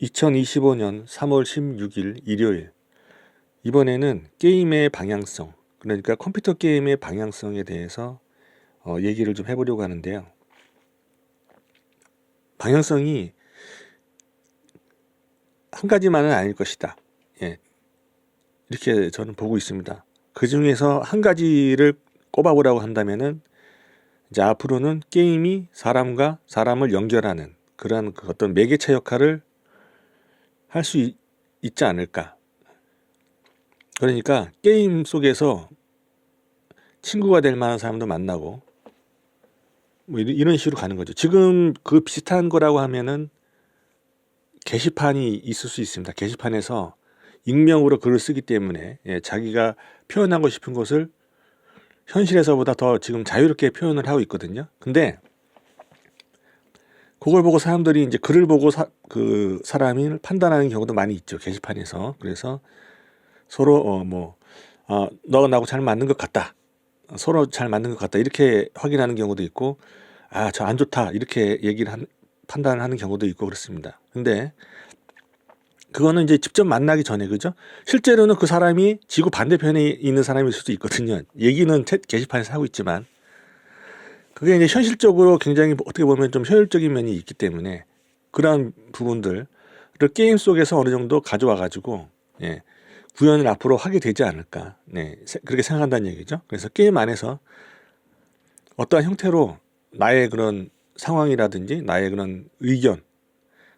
2025년 3월 16일 일요일 이번에는 게임의 방향성 그러니까 컴퓨터 게임의 방향성에 대해서 어, 얘기를 좀 해보려고 하는데요. 방향성이 한 가지만은 아닐 것이다. 예. 이렇게 저는 보고 있습니다. 그 중에서 한 가지를 꼽아보라고 한다면은 이제 앞으로는 게임이 사람과 사람을 연결하는 그런 그 어떤 매개체 역할을 할 수 있지 않을까. 그러니까 게임 속에서 친구가 될 만한 사람도 만나고 뭐 이런- 식으로 가는 거죠. 지금 그 비슷한 거라고 하면은 게시판이 있을 수 있습니다. 게시판에서 익명으로 글을 쓰기 때문에 예, 자기가 표현하고 싶은 것을 현실에서보다 더 지금 자유롭게 표현을 하고 있거든요. 근데 그걸 보고 사람들이 이제 글을 보고 사, 그 사람을 판단하는 경우도 많이 있죠. 게시판에서. 그래서 서로 어뭐 아, 너가 나하고 잘 맞는 것 같다. 서로 잘 맞는 것 같다. 이렇게 확인하는 경우도 있고 아, 저 안 좋다. 이렇게 얘기를 한, 판단을 하는 경우도 있고 그렇습니다. 근데 그거는 이제 직접 만나기 전에 그죠? 실제로는 그 사람이 지구 반대편에 있는 사람일 수도 있거든요. 얘기는 챗 게시판에서 하고 있지만 그게 이제 현실적으로 굉장히 어떻게 보면 좀 효율적인 면이 있기 때문에 그러한 부분들을 게임 속에서 어느 정도 가져와 가지고 예, 구현을 앞으로 하게 되지 않을까 네, 세- 그렇게 생각한다는 얘기죠. 그래서 게임 안에서 어떠한 형태로 나의 그런 상황이라든지 나의 그런 의견,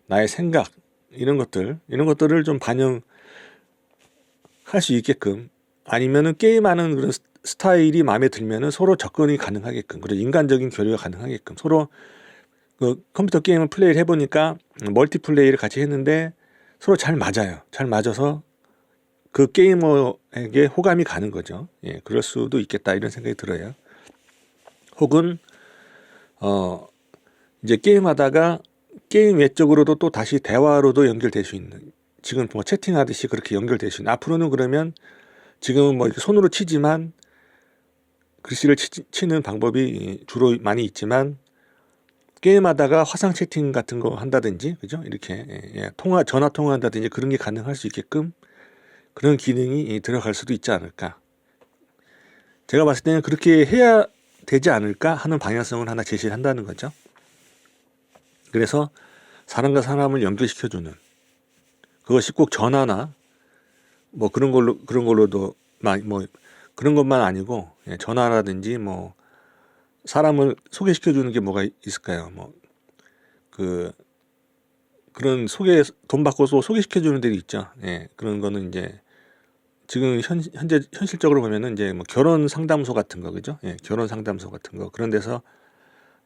나의 생각 이런 것들 이런 것들을 좀 반영할 수 있게끔 아니면은 게임하는 그런 스- 스타일이 마음에 들면은 서로 접근이 가능하게끔 그리고 인간적인 교류가 가능하게끔 서로 그 컴퓨터 게임을 플레이를 해보니까 멀티플레이를 같이 했는데 서로 잘 맞아요. 잘 맞아서 그 게이머에게 호감이 가는 거죠. 예, 그럴 수도 있겠다 이런 생각이 들어요. 혹은 어 이제 게임하다가 게임 외적으로도 또 다시 대화로도 연결될 수 있는 지금 뭐 채팅하듯이 그렇게 연결될 수 있는 앞으로는 그러면 지금은 뭐 이렇게 손으로 치지만 글씨를 치, 는 방법이 주로 많이 있지만 게임하다가 화상 채팅 같은 거 한다든지 그죠? 이렇게 예, 예, 통화 전화 통화한다든지 그런 게 가능할 수 있게끔 그런 기능이 들어갈 수도 있지 않을까. 제가 봤을 때는 그렇게 해야 되지 않을까 하는 방향성을 하나 제시를 한다는 거죠. 그래서 사람과 사람을 연결시켜주는 그것이 꼭 전화나 뭐 그런 걸로 그런 걸로도 마- 뭐 그런 것만 아니고 예, 전화라든지 뭐 사람을 소개시켜 주는 게 뭐가 있을까요? 뭐 그 그런 소개 돈 받고서 소개시켜 주는 데도 있죠. 예, 그런 거는 이제 지금 현, 현재 현실적으로 보면은 이제 뭐 결혼 상담소 같은 거 그죠? 예, 결혼 상담소 같은 거 그런 데서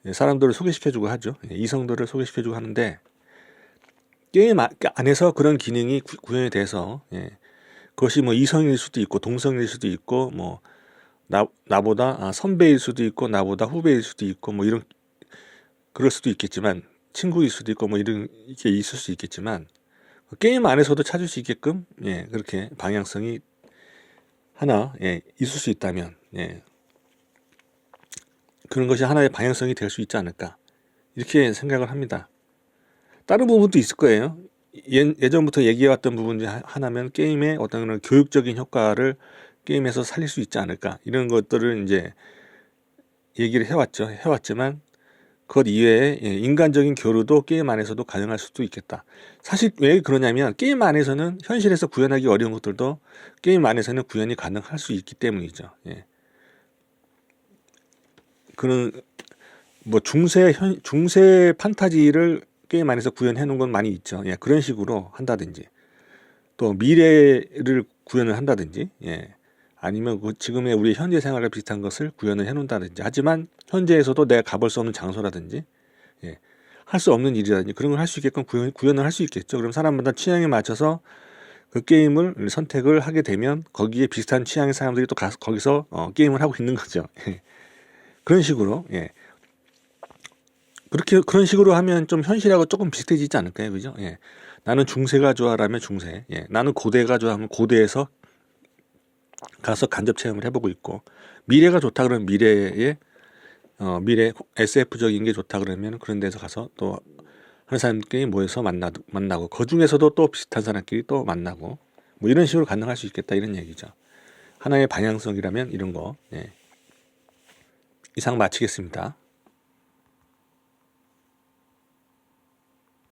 예, 사람들을 소개시켜 주고 하죠. 예, 이성들을 소개시켜 주고 하는데 게임 아- 안에서 그런 기능이 구- 구현이 돼서 예, 그것이 뭐 이성일 수도 있고 동성일 수도 있고 뭐 나, 나보다 아, 선배일 수도 있고 나보다 후배일 수도 있고 뭐 이런 그럴 수도 있겠지만 친구일 수도 있고 뭐 이런 게 있을 수 있겠지만 그 게임 안에서도 찾을 수 있게끔 예 그렇게 방향성이 하나 예 있을 수 있다면 예 그런 것이 하나의 방향성이 될 수 있지 않을까 이렇게 생각을 합니다. 다른 부분도 있을 거예요. 예, 예전부터 얘기해왔던 부분 중 하- 하나면 게임의 어떤 그런 교육적인 효과를 게임에서 살릴 수 있지 않을까. 이런 것들을 이제 얘기를 해왔죠. 해왔지만 그것 이외에 예, 인간적인 교류도 게임 안에서도 가능할 수도 있겠다. 사실 왜 그러냐면 게임 안에서는 현실에서 구현하기 어려운 것들도 게임 안에서는 구현이 가능할 수 있기 때문이죠. 예. 그런 뭐 중세 현, 중세 판타지를 게임 안에서 구현해 놓은 건 많이 있죠 예, 그런 식으로 한다든지 또 미래를 구현을 한다든지 예. 아니면 그 지금의 우리 현재 생활과 비슷한 것을 구현을 해 놓는다든지 하지만 현재에서도 내가 가볼 수 없는 장소라든지 예, 할 수 없는 일이라든지 그런 걸 할 수 있게끔 구현, 구현을 할 수 있겠죠. 그럼 사람마다 취향에 맞춰서 그 게임을 선택을 하게 되면 거기에 비슷한 취향의 사람들이 또 가서 거기서 어, 게임을 하고 있는 거죠. 예. 그런 식으로 예. 그렇게 그런 식으로 하면 좀 현실하고 조금 비슷해지지 않을까요, 그죠? 예. 나는 중세가 좋아라면 중세, 예. 나는 고대가 좋아하면 고대에서 가서 간접 체험을 해보고 있고 미래가 좋다 그러면 미래에 어, 미래 SF적인 게 좋다 그러면 그런 데서 가서 또 하는 사람끼리 모여서 만나 만나고 그 중에서도 또 비슷한 사람끼리 또 만나고 뭐 이런 식으로 가능할 수 있겠다 이런 얘기죠. 하나의 방향성이라면 이런 거. 예. 이상 마치겠습니다.